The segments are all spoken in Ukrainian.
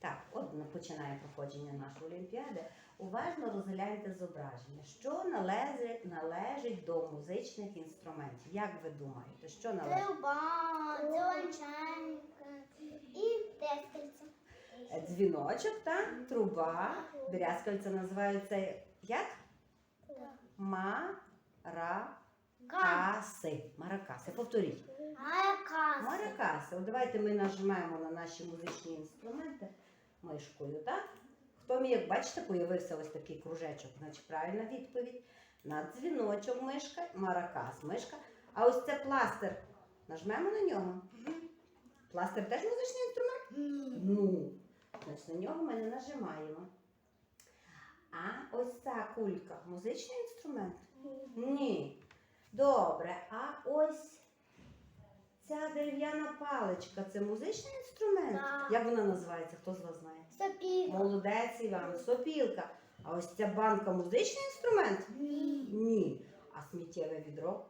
Так, от починає проходження нашої олімпіади. Уважно розгляньте зображення. Що належить, належить до музичних інструментів? Як ви думаєте, що належить? Труба, дзеленченка і тескальця. Е, Дзвіночок, так? Труба. Брязкальця називаються як? Маракаси. Маракаси. Повторіть. Маракас. Маракаси. От давайте ми нажмемо на наші музичні інструменти мишкою, так? Хто мені, як бачите, появився ось такий кружечок, значить правильна відповідь. На дзвіночок мишка, маракас мишка. А ось це пластир. Нажмемо на нього. Пластир теж музичний інструмент? Ну, значить на нього ми не нажимаємо. А ось ця кулька музичний інструмент? Ні. Добре, а ось ця дерев'яна паличка це музичний інструмент? Так. Як вона називається? Хто з вас знає? Сопілка. Молодець Іван, сопілка. А ось ця банка музичний інструмент? Ні. Ні. А сміттєве відро?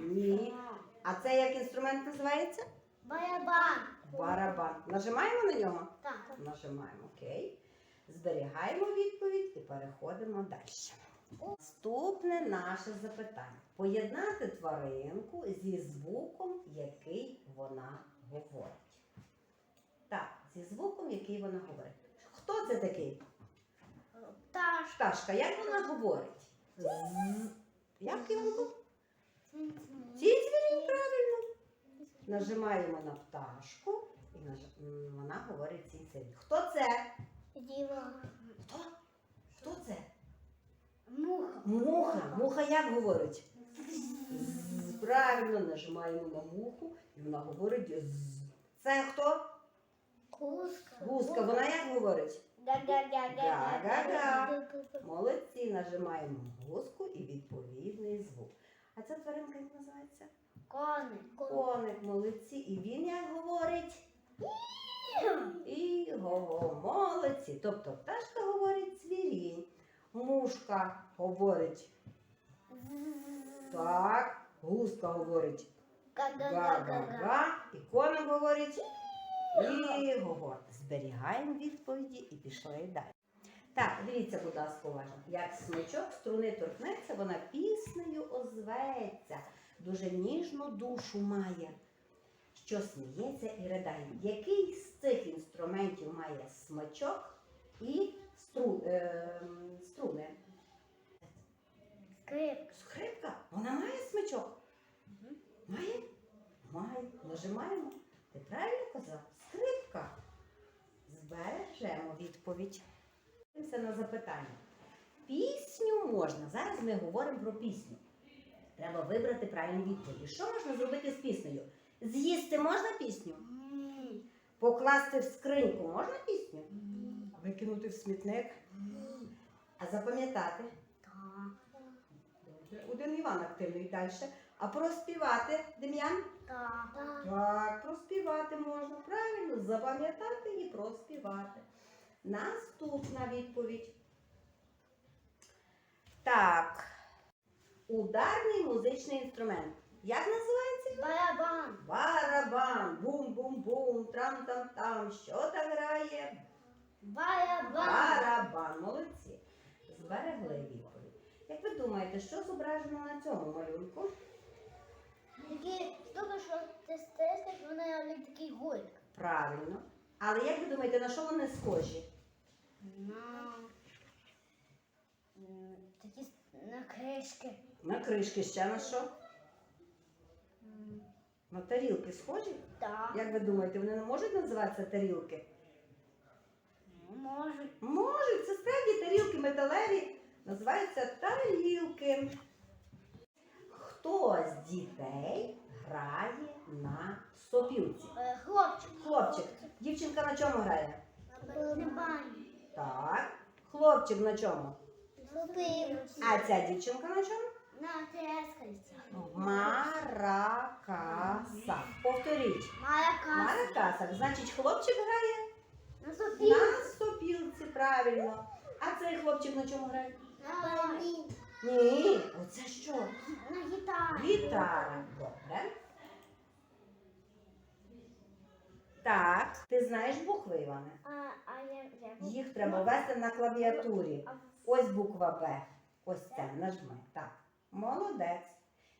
Ні. А це як інструмент називається? Барабан. Барабан. Нажимаємо на нього? Так. Нажимаємо ОК. Зберігаємо відповідь і переходимо далі. Наступне наше запитання. Поєднати тваринку зі звуком, який вона говорить. Так, зі звуком, який вона говорить. Хто це такий? Пташка. Пташка, як вона говорить? З. Як Іванко? Цінь правильно. Нажимаємо на пташку і наж- вона говорить цінь Хто це? Діва. Хто? Хто це? Муха. Муха. Як говорить? Правильно нажимаємо на муху і вона говорить з. Це хто? Куска. Гуска. Вона як говорить? Га-га-га-га. Молодці, нажимаємо гуску і відповідний звук. А ця тваринка як називається? Коник. Коник, молодці. І він як говорить? І го молодці. Тобто пташка мушка говорить так, гуска говорить га-га-га, і коник говорить і го Зберігаємо відповіді і пішли далі. Так, дивіться, будь ласка, уважно. Як смичок струни торкнеться, вона піснею озветься, дуже ніжну душу має, що сміється і ридає. Який з цих інструментів має смичок і стру, е, струни? Скрипка. Скрипка? Вона має смичок? Має? Має. Нажимаємо. Ти правильно казав? Скрипка. Збережемо відповідь. Це на запитання. Пісню можна. Зараз ми говоримо про пісню. Треба вибрати правильні відповіді. Що можна зробити з піснею? З'їсти можна пісню? Ні. Покласти в скриньку можна пісню? Викинути в смітник? А запам'ятати? Так. Один Іван активний далі. А проспівати, Дем'ян? Так. Так, проспівати можна. Правильно, запам'ятати і проспівати. Наступна відповідь. Так. Ударний музичний інструмент. Як називається? Барабан. Барабан. Бум-бум-бум, трам-там-там. Що там грає? Барабан. Барабан. Молодці. Зберегли відповідь. Як ви думаєте, що зображено на цьому малюнку? Такі штуки, що ти стискаєш, вони як такий гульк. Правильно. Але як ви думаєте, на що вони схожі? На м, такі с- на кришки. На кришки ще на що? На тарілки схожі? Так. Як ви думаєте, вони не можуть називатися тарілки? Ну, Можуть. Це справді тарілки металеві, називаються тарілки. Хто з дітей грає на сопілці? Е, Хлопчик. Хлопчик. Дівчинка на чому грає? На барабані. Так. Хлопчик на чому? Зупинився. А ця дівчинка на чому? На трескальця. Маракаса. Повторіть. Маракас. Маракаса. Значить, хлопчик грає На сопілці. на сопілці, правильно. А цей хлопчик на чому грає? Ні, оце що? На гітарі. Гітара. Добре. Так, ти знаєш букви, Іване? А, а я, я Їх треба ввести на клавіатурі. Ось буква Б. Ось це нажми. Так. Молодець.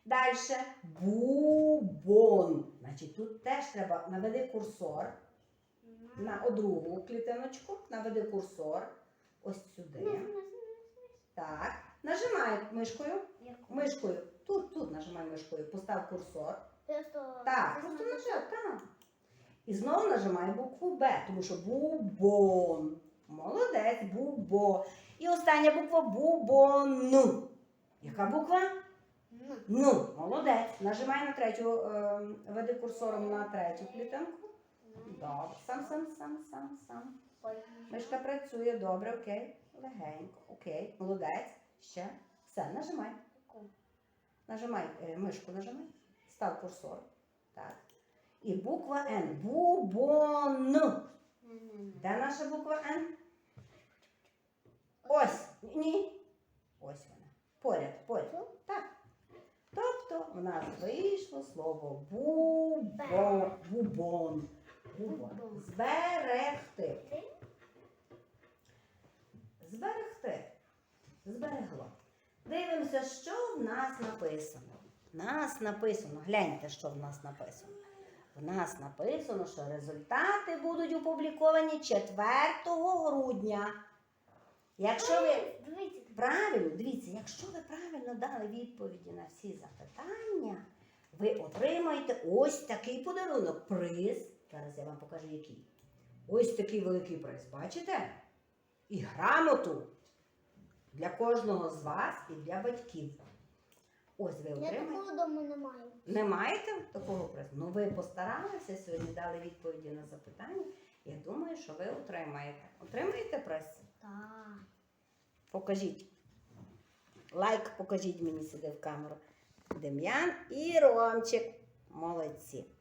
Далі. Бубон. Значить, тут теж треба наведи курсор на другу клітиночку, наведи курсор. Ось сюди. Так. Нажимай мишкою. Мишкою. Тут, тут нажимай мишкою. Постав курсор. Так, просто нажав, так. І знову нажимай букву Б, тому що бубон. Молодець, бубо. І остання буква бубон. Яка буква? Ну, Ну, молодець. Нажимай на третю, е, веди курсором на третю клітинку. Добре. Сам, сам, сам, сам, сам. Мишка працює, добре, окей. Легенько, окей, молодець. Ще. Все, нажимай. Нажимай е, мишку, нажимай. Став курсор. Так. І буква Н. Бубон. Де наша буква Н? Ось. Ні. Ось вона. Поряд, поряд. Так. Тобто в нас вийшло слово бубон. Зберегти. Зберегти. Зберегло. Дивимося, що в нас написано. В нас написано, гляньте, що в нас написано. В нас написано, що результати будуть опубліковані 4 грудня. Якщо ви правильно, дивіться, якщо ви правильно дали відповіді на всі запитання, ви отримаєте ось такий подарунок. Приз. Зараз я вам покажу який. Ось такий великий приз. Бачите? І грамоту для кожного з вас і для батьків. Ось ви я отримаєте. такого дому не маю. Не маєте такого призу? Ну ви постаралися сьогодні, дали відповіді на запитання. Я думаю, що ви отримаєте. Отримаєте приз? Так. Покажіть. Лайк покажіть мені сюди в камеру. Дем'ян і Ромчик. Молодці. Я.